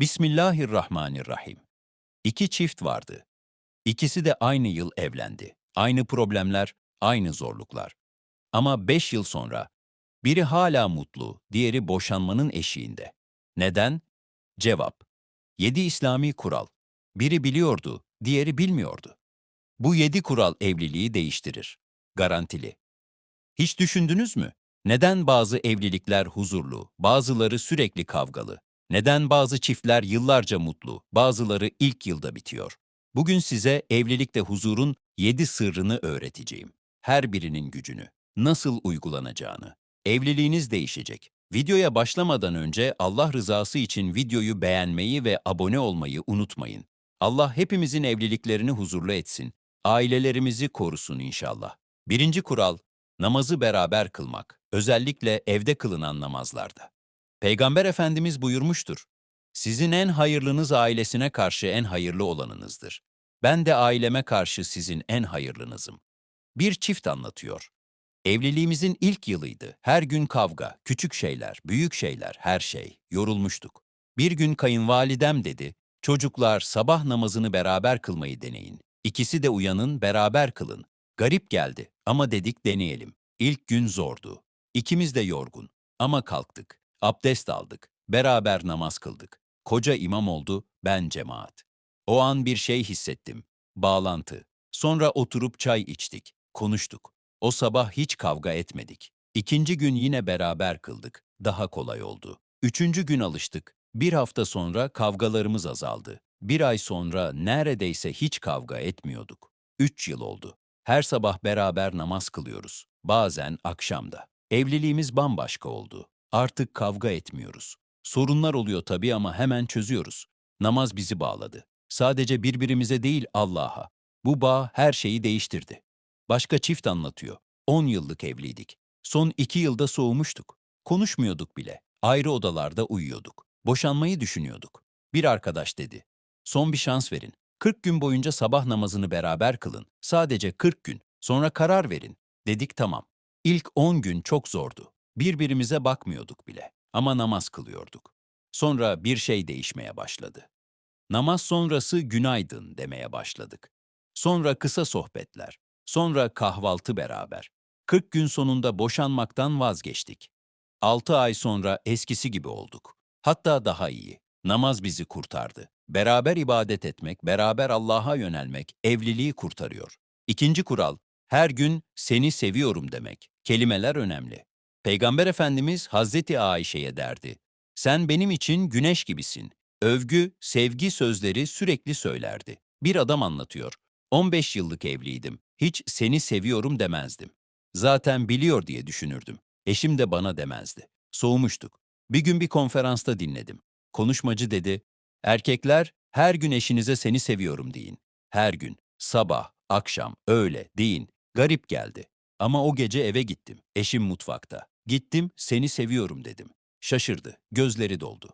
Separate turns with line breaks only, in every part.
Bismillahirrahmanirrahim. İki çift vardı. İkisi de aynı yıl evlendi. Aynı problemler, aynı zorluklar. Ama beş yıl sonra biri hala mutlu, diğeri boşanmanın eşiğinde. Neden? Cevap. Yedi İslami kural. Biri biliyordu, diğeri bilmiyordu. Bu yedi kural evliliği değiştirir. Garantili. Hiç düşündünüz mü? Neden bazı evlilikler huzurlu, bazıları sürekli kavgalı? Neden bazı çiftler yıllarca mutlu, bazıları ilk yılda bitiyor? Bugün size evlilikte huzurun yedi sırrını öğreteceğim. Her birinin gücünü, nasıl uygulanacağını. Evliliğiniz değişecek. Videoya başlamadan önce Allah rızası için videoyu beğenmeyi ve abone olmayı unutmayın. Allah hepimizin evliliklerini huzurlu etsin. Ailelerimizi korusun inşallah. Birinci kural, namazı beraber kılmak. Özellikle evde kılınan namazlarda. Peygamber Efendimiz buyurmuştur. Sizin en hayırlınız ailesine karşı en hayırlı olanınızdır. Ben de aileme karşı sizin en hayırlınızım. Bir çift anlatıyor. Evliliğimizin ilk yılıydı. Her gün kavga, küçük şeyler, büyük şeyler, her şey. Yorulmuştuk. Bir gün kayınvalidem dedi, çocuklar sabah namazını beraber kılmayı deneyin. İkisi de uyanın, beraber kılın. Garip geldi ama dedik deneyelim. İlk gün zordu. İkimiz de yorgun. Ama kalktık. Abdest aldık. Beraber namaz kıldık. Koca imam oldu, ben cemaat. O an bir şey hissettim. Bağlantı. Sonra oturup çay içtik. Konuştuk. O sabah hiç kavga etmedik. İkinci gün yine beraber kıldık. Daha kolay oldu. Üçüncü gün alıştık. Bir hafta sonra kavgalarımız azaldı. Bir ay sonra neredeyse hiç kavga etmiyorduk. Üç yıl oldu. Her sabah beraber namaz kılıyoruz. Bazen akşamda. Evliliğimiz bambaşka oldu. Artık kavga etmiyoruz. Sorunlar oluyor tabii ama hemen çözüyoruz. Namaz bizi bağladı. Sadece birbirimize değil Allah'a. Bu bağ her şeyi değiştirdi. Başka çift anlatıyor. 10 yıllık evliydik. Son iki yılda soğumuştuk. Konuşmuyorduk bile. Ayrı odalarda uyuyorduk. Boşanmayı düşünüyorduk. Bir arkadaş dedi. Son bir şans verin. 40 gün boyunca sabah namazını beraber kılın. Sadece 40 gün. Sonra karar verin. Dedik tamam. İlk 10 gün çok zordu. Birbirimize bakmıyorduk bile ama namaz kılıyorduk. Sonra bir şey değişmeye başladı. Namaz sonrası günaydın demeye başladık. Sonra kısa sohbetler, sonra kahvaltı beraber. 40 gün sonunda boşanmaktan vazgeçtik. 6 ay sonra eskisi gibi olduk. Hatta daha iyi. Namaz bizi kurtardı. Beraber ibadet etmek, beraber Allah'a yönelmek evliliği kurtarıyor. İkinci kural, her gün seni seviyorum demek. Kelimeler önemli. Peygamber Efendimiz Hazreti Ayşe'ye derdi. Sen benim için güneş gibisin. Övgü, sevgi sözleri sürekli söylerdi. Bir adam anlatıyor. 15 yıllık evliydim. Hiç seni seviyorum demezdim. Zaten biliyor diye düşünürdüm. Eşim de bana demezdi. Soğumuştuk. Bir gün bir konferansta dinledim. Konuşmacı dedi, erkekler her gün eşinize seni seviyorum deyin. Her gün, sabah, akşam, öğle deyin. Garip geldi. Ama o gece eve gittim. Eşim mutfakta. Gittim, seni seviyorum dedim. Şaşırdı, gözleri doldu.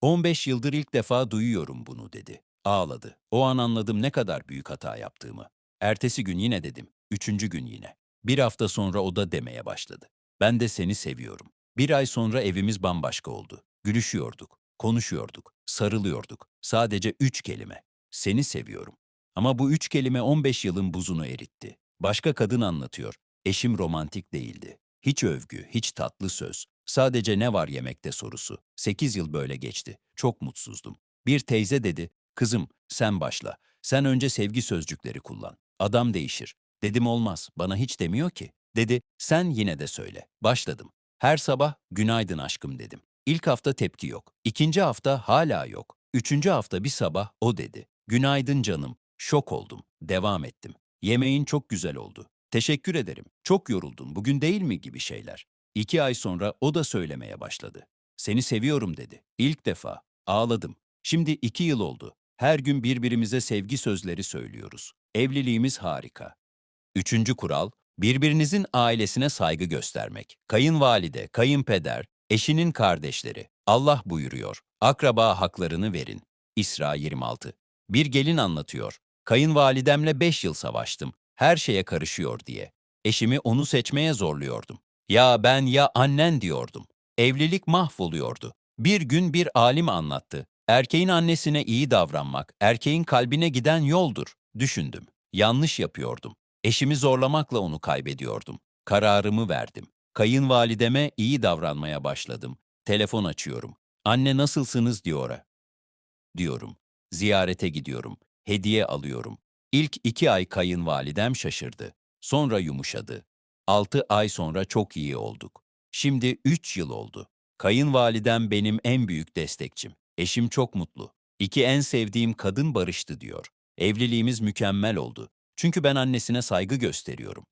15 yıldır ilk defa duyuyorum bunu dedi. Ağladı. O an anladım ne kadar büyük hata yaptığımı. Ertesi gün yine dedim. Üçüncü gün yine. Bir hafta sonra o da demeye başladı. Ben de seni seviyorum. Bir ay sonra evimiz bambaşka oldu. Gülüşüyorduk, konuşuyorduk, sarılıyorduk. Sadece üç kelime. Seni seviyorum. Ama bu üç kelime 15 yılın buzunu eritti. Başka kadın anlatıyor. Eşim romantik değildi. Hiç övgü, hiç tatlı söz. Sadece ne var yemekte sorusu. Sekiz yıl böyle geçti. Çok mutsuzdum. Bir teyze dedi, kızım sen başla. Sen önce sevgi sözcükleri kullan. Adam değişir. Dedim olmaz, bana hiç demiyor ki. Dedi, sen yine de söyle. Başladım. Her sabah günaydın aşkım dedim. İlk hafta tepki yok. İkinci hafta hala yok. Üçüncü hafta bir sabah o dedi. Günaydın canım. Şok oldum. Devam ettim. Yemeğin çok güzel oldu. Teşekkür ederim. Çok yoruldun. Bugün değil mi gibi şeyler. İki ay sonra o da söylemeye başladı. Seni seviyorum dedi. İlk defa. Ağladım. Şimdi iki yıl oldu. Her gün birbirimize sevgi sözleri söylüyoruz. Evliliğimiz harika. Üçüncü kural, birbirinizin ailesine saygı göstermek. Kayınvalide, kayınpeder, eşinin kardeşleri. Allah buyuruyor, akraba haklarını verin. İsra 26. Bir gelin anlatıyor. Kayınvalidemle beş yıl savaştım. Her şeye karışıyor diye. Eşimi onu seçmeye zorluyordum. Ya ben ya annen diyordum. Evlilik mahvoluyordu. Bir gün bir alim anlattı. Erkeğin annesine iyi davranmak, erkeğin kalbine giden yoldur, düşündüm. Yanlış yapıyordum. Eşimi zorlamakla onu kaybediyordum. Kararımı verdim. Kayınvalideme iyi davranmaya başladım. Telefon açıyorum. Anne nasılsınız diyor. Diyorum. Ziyarete gidiyorum. Hediye alıyorum. İlk iki ay kayınvalidem şaşırdı. Sonra yumuşadı. Altı ay sonra çok iyi olduk. Şimdi üç yıl oldu. Kayınvalidem benim en büyük destekçim. Eşim çok mutlu. İki en sevdiğim kadın barıştı diyor. Evliliğimiz mükemmel oldu. Çünkü ben annesine saygı gösteriyorum.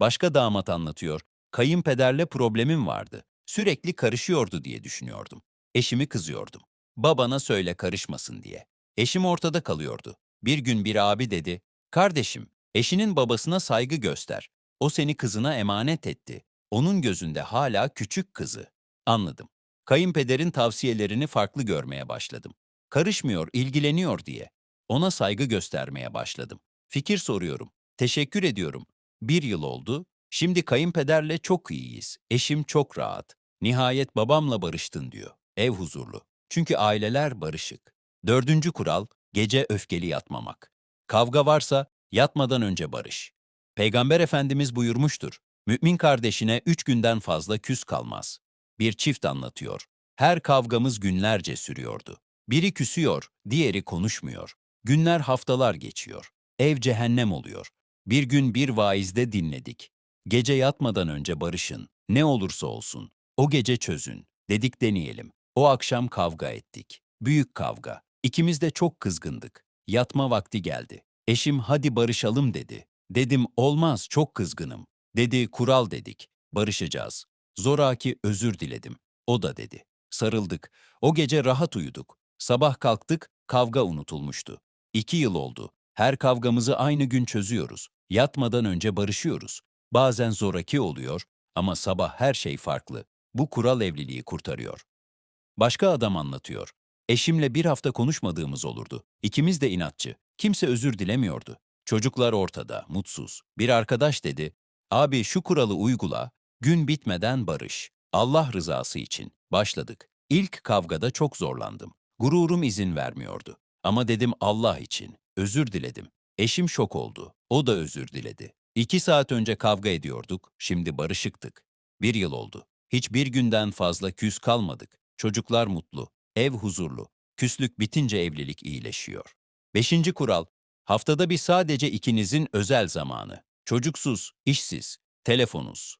Başka damat anlatıyor. Kayınpederle problemim vardı. Sürekli karışıyordu diye düşünüyordum. Eşimi kızıyordum. Babana söyle karışmasın diye. Eşim ortada kalıyordu. Bir gün bir abi dedi, kardeşim, eşinin babasına saygı göster. O seni kızına emanet etti. Onun gözünde hala küçük kızı. Anladım. Kayınpederin tavsiyelerini farklı görmeye başladım. Karışmıyor, ilgileniyor diye. Ona saygı göstermeye başladım. Fikir soruyorum. Teşekkür ediyorum. Bir yıl oldu. Şimdi kayınpederle çok iyiyiz. Eşim çok rahat. Nihayet babamla barıştın diyor. Ev huzurlu. Çünkü aileler barışık. Dördüncü kural, gece öfkeli yatmamak. Kavga varsa yatmadan önce barış. Peygamber Efendimiz buyurmuştur. Mümin kardeşine üç günden fazla küs kalmaz. Bir çift anlatıyor. Her kavgamız günlerce sürüyordu. Biri küsüyor, diğeri konuşmuyor. Günler haftalar geçiyor. Ev cehennem oluyor. Bir gün bir vaizde dinledik. Gece yatmadan önce barışın. Ne olursa olsun. O gece çözün. Dedik deneyelim. O akşam kavga ettik. Büyük kavga. İkimiz de çok kızgındık. Yatma vakti geldi. Eşim hadi barışalım dedi. Dedim olmaz çok kızgınım. Dedi kural dedik. Barışacağız. Zoraki özür diledim. O da dedi. Sarıldık. O gece rahat uyuduk. Sabah kalktık, kavga unutulmuştu. İki yıl oldu. Her kavgamızı aynı gün çözüyoruz. Yatmadan önce barışıyoruz. Bazen zoraki oluyor ama sabah her şey farklı. Bu kural evliliği kurtarıyor. Başka adam anlatıyor. Eşimle bir hafta konuşmadığımız olurdu. İkimiz de inatçı. Kimse özür dilemiyordu. Çocuklar ortada, mutsuz. Bir arkadaş dedi, abi şu kuralı uygula, gün bitmeden barış. Allah rızası için. Başladık. İlk kavgada çok zorlandım. Gururum izin vermiyordu. Ama dedim Allah için. Özür diledim. Eşim şok oldu. O da özür diledi. İki saat önce kavga ediyorduk, şimdi barışıktık. Bir yıl oldu. Hiçbir günden fazla küs kalmadık. Çocuklar mutlu, ev huzurlu. Küslük bitince evlilik iyileşiyor. Beşinci kural, haftada bir sadece ikinizin özel zamanı. Çocuksuz, işsiz, telefonuz.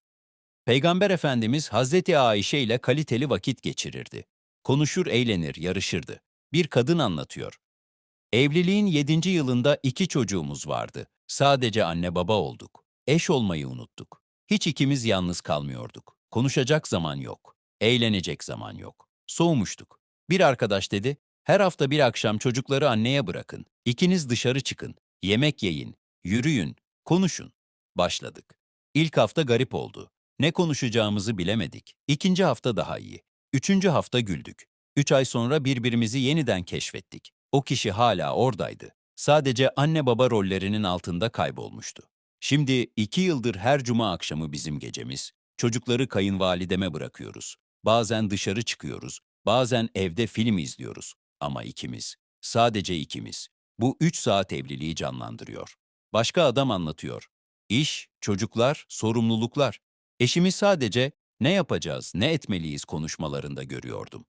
Peygamber Efendimiz Hazreti Ayşe ile kaliteli vakit geçirirdi. Konuşur, eğlenir, yarışırdı. Bir kadın anlatıyor. Evliliğin yedinci yılında iki çocuğumuz vardı. Sadece anne baba olduk. Eş olmayı unuttuk. Hiç ikimiz yalnız kalmıyorduk. Konuşacak zaman yok. Eğlenecek zaman yok. Soğumuştuk. Bir arkadaş dedi, her hafta bir akşam çocukları anneye bırakın. İkiniz dışarı çıkın. Yemek yiyin. Yürüyün. Konuşun. Başladık. İlk hafta garip oldu. Ne konuşacağımızı bilemedik. İkinci hafta daha iyi. Üçüncü hafta güldük. Üç ay sonra birbirimizi yeniden keşfettik. O kişi hala oradaydı. Sadece anne baba rollerinin altında kaybolmuştu. Şimdi iki yıldır her cuma akşamı bizim gecemiz. Çocukları kayınvalideme bırakıyoruz. Bazen dışarı çıkıyoruz, bazen evde film izliyoruz. Ama ikimiz, sadece ikimiz. Bu üç saat evliliği canlandırıyor. Başka adam anlatıyor. İş, çocuklar, sorumluluklar. Eşimi sadece ne yapacağız, ne etmeliyiz konuşmalarında görüyordum.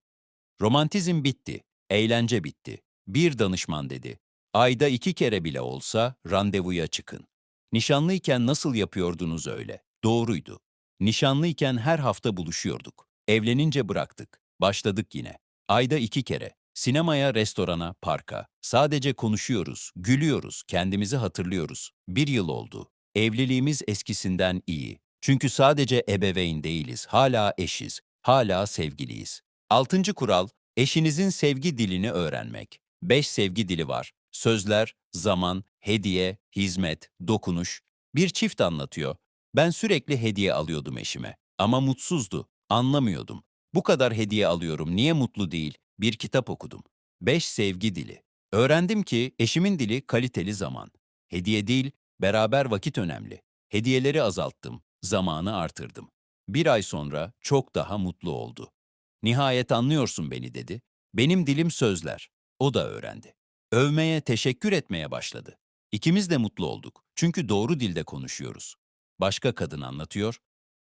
Romantizm bitti, eğlence bitti. Bir danışman dedi, ayda iki kere bile olsa randevuya çıkın. Nişanlıyken nasıl yapıyordunuz öyle? Doğruydu. Nişanlıyken her hafta buluşuyorduk. Evlenince bıraktık. Başladık yine. Ayda iki kere. Sinemaya, restorana, parka. Sadece konuşuyoruz, gülüyoruz, kendimizi hatırlıyoruz. Bir yıl oldu. Evliliğimiz eskisinden iyi. Çünkü sadece ebeveyn değiliz, hala eşiz, hala sevgiliyiz. Altıncı kural, eşinizin sevgi dilini öğrenmek. Beş sevgi dili var. Sözler, zaman, hediye, hizmet, dokunuş. Bir çift anlatıyor. Ben sürekli hediye alıyordum eşime. Ama mutsuzdu. Anlamıyordum. Bu kadar hediye alıyorum, niye mutlu değil? Bir kitap okudum. Beş sevgi dili. Öğrendim ki eşimin dili kaliteli zaman. Hediye değil, beraber vakit önemli. Hediyeleri azalttım, zamanı artırdım. Bir ay sonra çok daha mutlu oldu. Nihayet anlıyorsun beni dedi. Benim dilim sözler. O da öğrendi. Övmeye, teşekkür etmeye başladı. İkimiz de mutlu olduk. Çünkü doğru dilde konuşuyoruz. Başka kadın anlatıyor.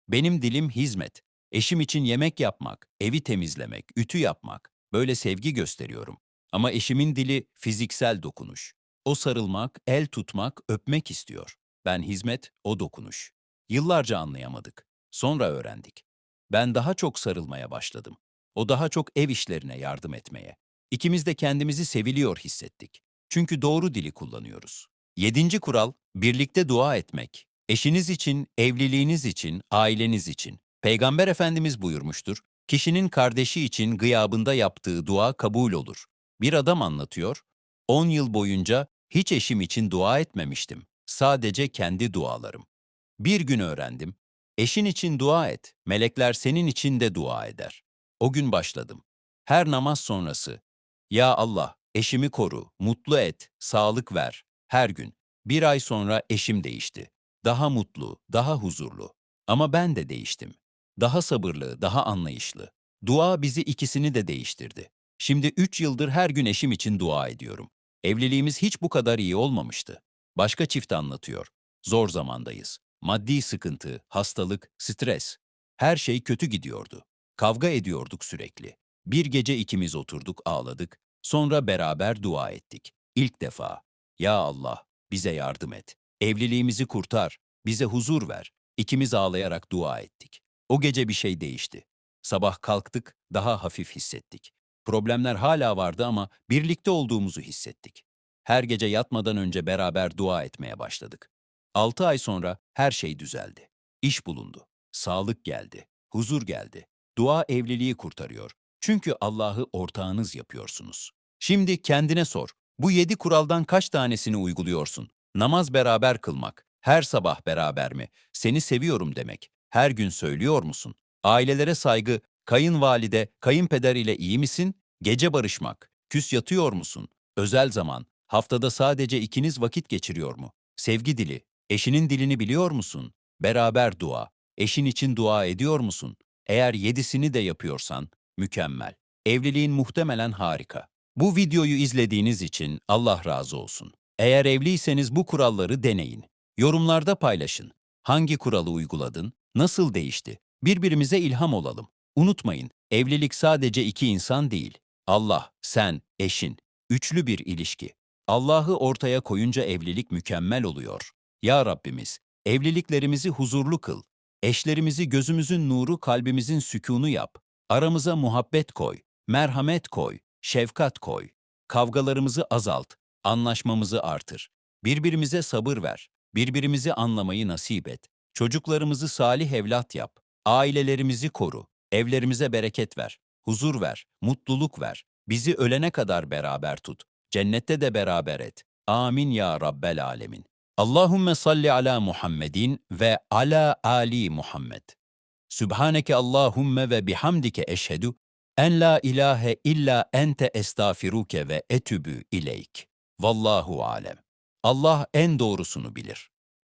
Benim dilim hizmet. Eşim için yemek yapmak, evi temizlemek, ütü yapmak. Böyle sevgi gösteriyorum. Ama eşimin dili fiziksel dokunuş. O sarılmak, el tutmak, öpmek istiyor. Ben hizmet, o dokunuş. Yıllarca anlayamadık. Sonra öğrendik. Ben daha çok sarılmaya başladım. O daha çok ev işlerine yardım etmeye. İkimiz de kendimizi seviliyor hissettik. Çünkü doğru dili kullanıyoruz. Yedinci kural, birlikte dua etmek. Eşiniz için, evliliğiniz için, aileniz için. Peygamber Efendimiz buyurmuştur, kişinin kardeşi için gıyabında yaptığı dua kabul olur. Bir adam anlatıyor, 10 yıl boyunca hiç eşim için dua etmemiştim. Sadece kendi dualarım. Bir gün öğrendim, eşin için dua et, melekler senin için de dua eder. O gün başladım. Her namaz sonrası, Ya Allah, eşimi koru, mutlu et, sağlık ver, her gün. Bir ay sonra eşim değişti. Daha mutlu, daha huzurlu. Ama ben de değiştim. Daha sabırlı, daha anlayışlı. Dua bizi ikisini de değiştirdi. Şimdi üç yıldır her gün eşim için dua ediyorum. Evliliğimiz hiç bu kadar iyi olmamıştı. Başka çift anlatıyor. Zor zamandayız. Maddi sıkıntı, hastalık, stres. Her şey kötü gidiyordu. Kavga ediyorduk sürekli. Bir gece ikimiz oturduk, ağladık. Sonra beraber dua ettik. İlk defa. Ya Allah, bize yardım et. Evliliğimizi kurtar. Bize huzur ver. İkimiz ağlayarak dua ettik. O gece bir şey değişti. Sabah kalktık, daha hafif hissettik. Problemler hala vardı ama birlikte olduğumuzu hissettik. Her gece yatmadan önce beraber dua etmeye başladık. Altı ay sonra her şey düzeldi. İş bulundu. Sağlık geldi. Huzur geldi. Dua evliliği kurtarıyor. Çünkü Allah'ı ortağınız yapıyorsunuz. Şimdi kendine sor. Bu yedi kuraldan kaç tanesini uyguluyorsun? Namaz beraber kılmak, her sabah beraber mi? Seni seviyorum demek. Her gün söylüyor musun? Ailelere saygı, kayınvalide, kayınpeder ile iyi misin? Gece barışmak, küs yatıyor musun? Özel zaman, haftada sadece ikiniz vakit geçiriyor mu? Sevgi dili, eşinin dilini biliyor musun? Beraber dua, eşin için dua ediyor musun? Eğer yedisini de yapıyorsan, mükemmel. Evliliğin muhtemelen harika. Bu videoyu izlediğiniz için Allah razı olsun. Eğer evliyseniz bu kuralları deneyin. Yorumlarda paylaşın. Hangi kuralı uyguladın? Nasıl değişti? Birbirimize ilham olalım. Unutmayın, evlilik sadece iki insan değil. Allah, sen, eşin. Üçlü bir ilişki. Allah'ı ortaya koyunca evlilik mükemmel oluyor. Ya Rabbimiz, evliliklerimizi huzurlu kıl. Eşlerimizi gözümüzün nuru, kalbimizin sükûnu yap. Aramıza muhabbet koy, merhamet koy, şefkat koy. Kavgalarımızı azalt, anlaşmamızı artır. Birbirimize sabır ver, birbirimizi anlamayı nasip et. Çocuklarımızı salih evlat yap. Ailelerimizi koru, evlerimize bereket ver, huzur ver, mutluluk ver. Bizi ölene kadar beraber tut. Cennette de beraber et. Amin ya Rabbel Alemin. Allahümme salli ala Muhammedin ve ala Ali Muhammed. Sübhaneke Allahümme ve bihamdike eşhedü en la ilahe illa ente estağfiruke ve etübü ileyk. Vallahu alem. Allah en doğrusunu bilir.